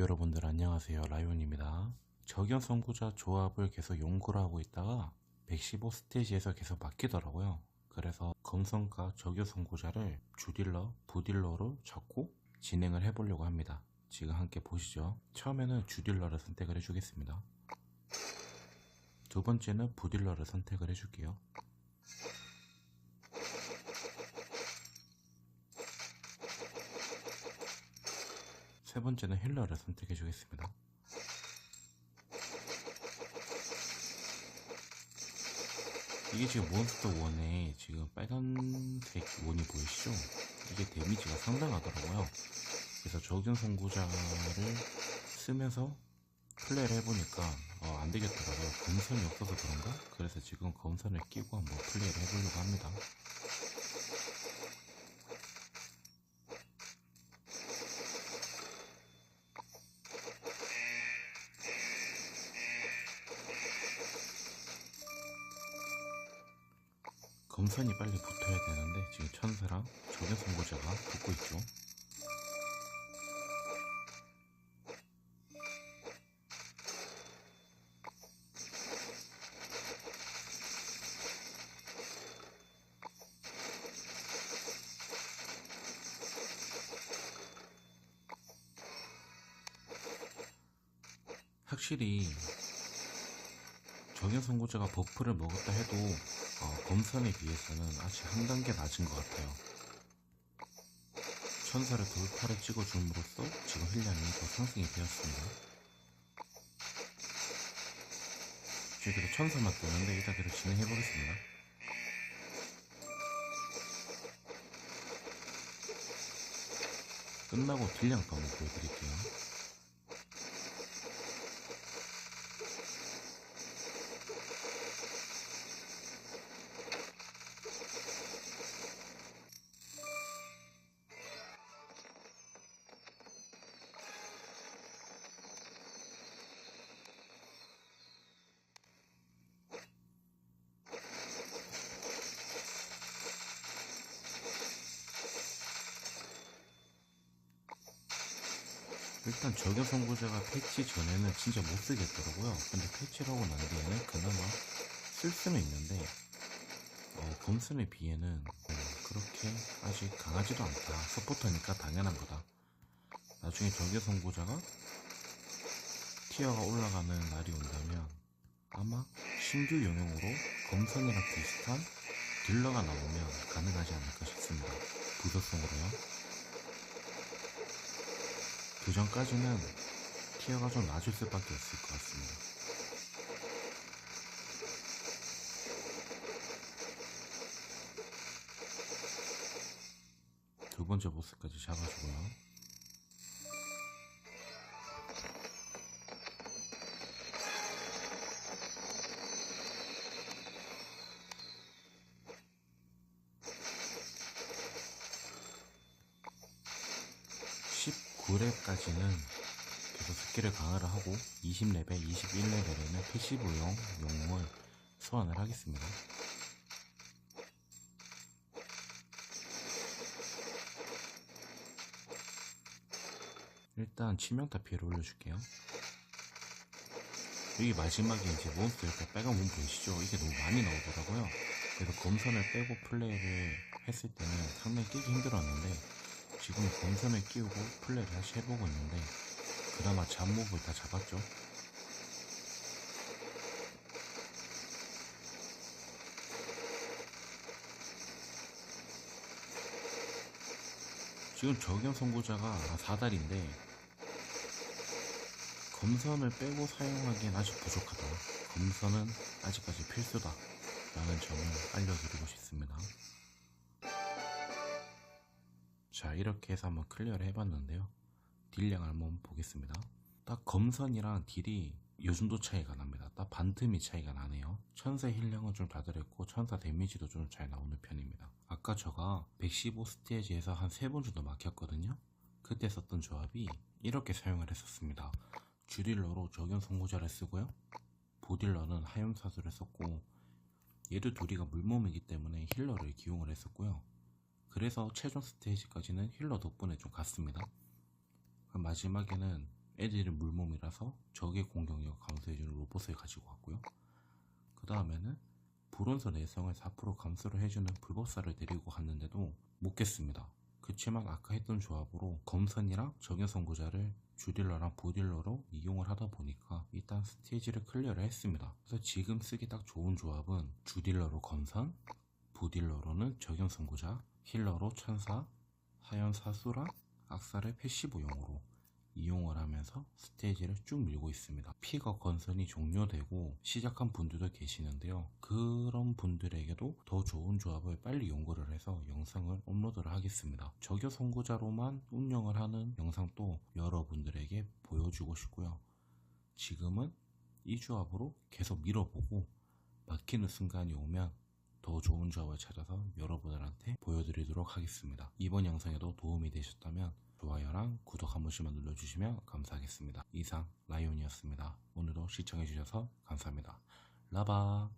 여러분들 안녕하세요. 라이온입니다. 적연 선구자 조합을 계속 연구를 하고 있다가 115 스테이지에서 계속 바뀌더라고요. 그래서 검선과 적연 선구자를 주딜러, 부딜러로 잡고 진행을 해보려고 합니다. 지금 함께 보시죠. 처음에는 주딜러를 선택을 해주겠습니다. 두 번째는 부딜러를 선택을 해줄게요 세 번째는 힐러를 선택해 주겠습니다. 이게 지금 몬스터 원에 지금 빨간색 원이 보이시죠? 이게 데미지가 상당하더라고요. 그래서 적용 선구자를 쓰면서 플레이를 해보니까 어, 안 되겠더라고요. 검선이 없어서 그런가? 그래서 지금 검선을 끼고 한번 플레이를 해보려고 합니다. 검선이 빨리 붙어야 되는데 지금 천사랑 적용 선고자가 붙고 있죠. 확실히 적용 선고자가 버프를 먹었다 해도 어, 검선에 비해서는 아직 한 단계 낮은 것 같아요. 천사를 돌파를 찍어줌으로써 지금 힐량이 더 상승이 되었습니다. 계속 천사만 뜨는데 일단 계속 진행해보겠습니다. 끝나고 딜량 또 한번 보여드릴게요. 일단 적용 선고자가 패치 전에는 진짜 못 쓰겠더라고요. 근데 패치를 하고 난 뒤에는 그나마 쓸 수는 있는데 어, 검슨에 비해는 음, 그렇게 아직 강하지도 않다. 서포터니까 당연한 거다. 나중에 적용 선고자가 티어가 올라가는 날이 온다면 아마 신규 영역으로 검선이랑 비슷한 딜러가 나오면 가능하지 않을까 싶습니다. 부서성으로요. 그 전까지는 티어가 좀 낮을 수밖에 없을 것 같습니다. 두 번째 보스까지 잡아주고요. 십 19렙까지는 계속 스킬을 강화를 하고 20레벨, 21레벨에는 패시브용 영웅을 소환을 하겠습니다. 일단 치명타 피해를 올려줄게요. 여기 마지막에 이제 몬스터 이렇게 빨간 문 보이시죠? 이게 너무 많이 나오더라고요. 그래서 검선을 빼고 플레이를 했을 때는 상당히 깨기 힘들었는데 지금 검선을 끼우고 플레이를 다시 해보고 있는데 그나마 잡몹을 다 잡았죠. 지금 적용 선고자가 4달인데 검선을 빼고 사용하기엔 아직 부족하다. 검선은 아직까지 필수다. 라는 점을 알려드리고 싶습니다. 자 이렇게 해서 한번 클리어를 해봤는데요. 딜량을 한번 보겠습니다. 딱 검선이랑 딜이 요즘도 차이가 납니다. 딱 반틈이 차이가 나네요. 천사 힐량은 좀 다들했고 천사 데미지도 좀 잘 나오는 편입니다. 아까 저가 115 스테이지에서 한 3번 정도 막혔거든요. 그때 썼던 조합이 이렇게 사용을 했었습니다. 주딜러로 적용 송고자를 쓰고요. 보딜러는 하염사수를 썼고 얘도 둘이가 물몸이기 때문에 힐러를 기용을 했었고요 그래서 최종 스테이지까지는 힐러 덕분에 좀 갔습니다. 마지막에는 애들이 물몸이라서 적의 공격력을 감소해주는 로봇을 가지고 왔고요. 그 다음에는 불온서 내성을 4% 감소를 해주는 불법사를 데리고 갔는데도 못 깼습니다. 그치만 아까 했던 조합으로 검선이랑 적용선구자를 주딜러랑 부딜러로 이용을 하다 보니까 일단 스테이지를 클리어를 했습니다. 그래서 지금 쓰기 딱 좋은 조합은 주딜러로 검선, 부딜러로는 적용선구자, 힐러로 천사, 하연 사수랑 악사를 패시브용으로 이용을 하면서 스테이지를 쭉 밀고 있습니다. 피가 건선이 종료되고 시작한 분들도 계시는데요. 그런 분들에게도 더 좋은 조합을 빨리 연구를 해서 영상을 업로드를 하겠습니다. 저교 선구자로만 운영을 하는 영상도 여러분들에게 보여주고 싶고요. 지금은 이 조합으로 계속 밀어보고 막히는 순간이 오면 더 좋은 조합을 찾아서 여러분들한테 보여드리도록 하겠습니다. 이번 영상에도 도움이 되셨다면 좋아요랑 구독 한 번씩만 눌러주시면 감사하겠습니다. 이상 라이온이었습니다. 오늘도 시청해주셔서 감사합니다. 라바